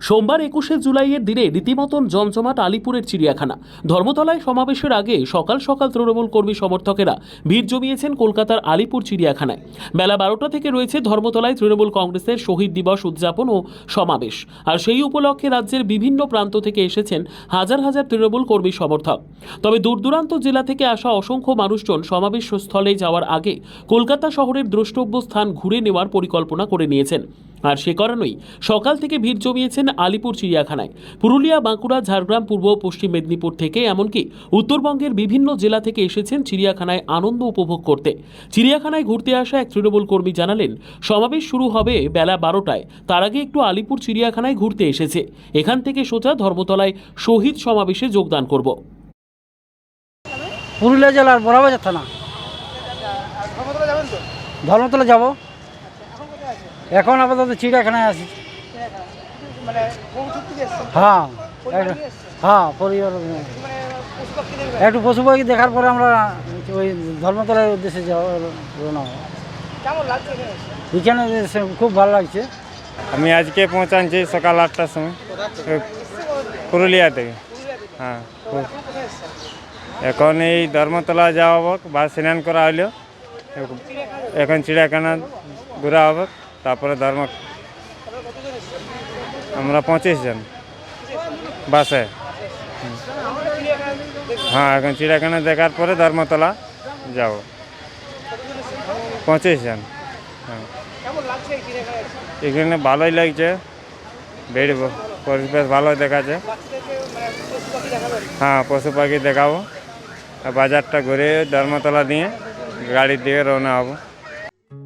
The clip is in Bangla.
সোমবার একুশে জুলাইয়ের দিনে রীতিমতন জমজমাট আলিপুরের চিড়িয়াখানা। ধর্মতলায় সমাবেশের আগে সকাল সকাল তৃণমূল কর্মী সমর্থকেরা ভিড় জমিয়েছেন কলকাতার আলিপুর চিড়িয়াখানায়। বেলা বারোটা থেকে রয়েছে ধর্মতলায় তৃণমূল কংগ্রেসের শহীদ দিবস উদযাপন ও সমাবেশ। আর সেই উপলক্ষে রাজ্যের বিভিন্ন প্রান্ত থেকে এসেছেন হাজার হাজার তৃণমূল কর্মী সমর্থক। তবে দূরদূরান্ত জেলা থেকে আসা অসংখ্য মানুষজন সমাবেশ স্থলে যাওয়ার আগে কলকাতা শহরের দ্রষ্টব্য স্থান ঘুরে নেওয়ার পরিকল্পনা করে নিয়েছেন। আর সে কারণেই সকাল থেকে ভিড় জমিয়েছেন আলিপুর চিড়িয়াখানায়। পুরুলিয়া বাঁকুড়া ঝাড়গ্রাম পূর্ব পশ্চিম মেদিনীপুর থেকে এমনকি উত্তরবঙ্গের বিভিন্ন জেলা থেকে এসেছেন চিড়িয়াখানায় আনন্দ উপভোগ করতে। চিড়িয়াখানায় ঘুরতে আসা এক তৃণমূল কর্মী জানালেন সমাবেশ শুরু হবে বেলা বারোটায়। তার আগে একটু আলিপুর চিড়িয়াখানায় ঘুরতে এসেছে। এখান থেকে সোজা ধর্মতলায় শহীদ সমাবেশে যোগদান করব। পুরুলিয়া জেলার বড়াবাজার থানা। ধর্মতলা যাব। এখন আপাতত চিড়িয়াখানায় আছি। মানে হ্যাঁ? হ্যাঁ পরিবার নিয়ে। মানে পশু পাখি একটু পশু পাখি দেখার পরে আমরা ওই ধর্মতলার উদ্দেশ্যে যাওয়া রওনা এখানে খুব ভালো লাগছে। আমি আজকে পৌঁছাচ্ছি সকাল আটটার সময়। পুরুলিয়া। থেকে হ্যাঁ এখন এই ধর্মতলা যাওয়া হোক বা স্নান করা হইল। চিড়িয়াখানা এখন চিড়িয়াখানা ঘোরা হবে তারপরে ধর্ম? আমরা পঁচিশ জন বাসে? হ্যাঁ এখন চিড়িয়াখানা দেখার পরে ধর্মতলা যাব পঁচিশ জন হ্যাঁ? এখানে ভালোই লাগছে বেড় পরিবেশ ভালো দেখাচ্ছে? হ্যাঁ পশু পাখি দেখাবো বাজারটা ঘুরে ধর্মতলা দিয়ে গাড়ি দিয়ে রওনা হব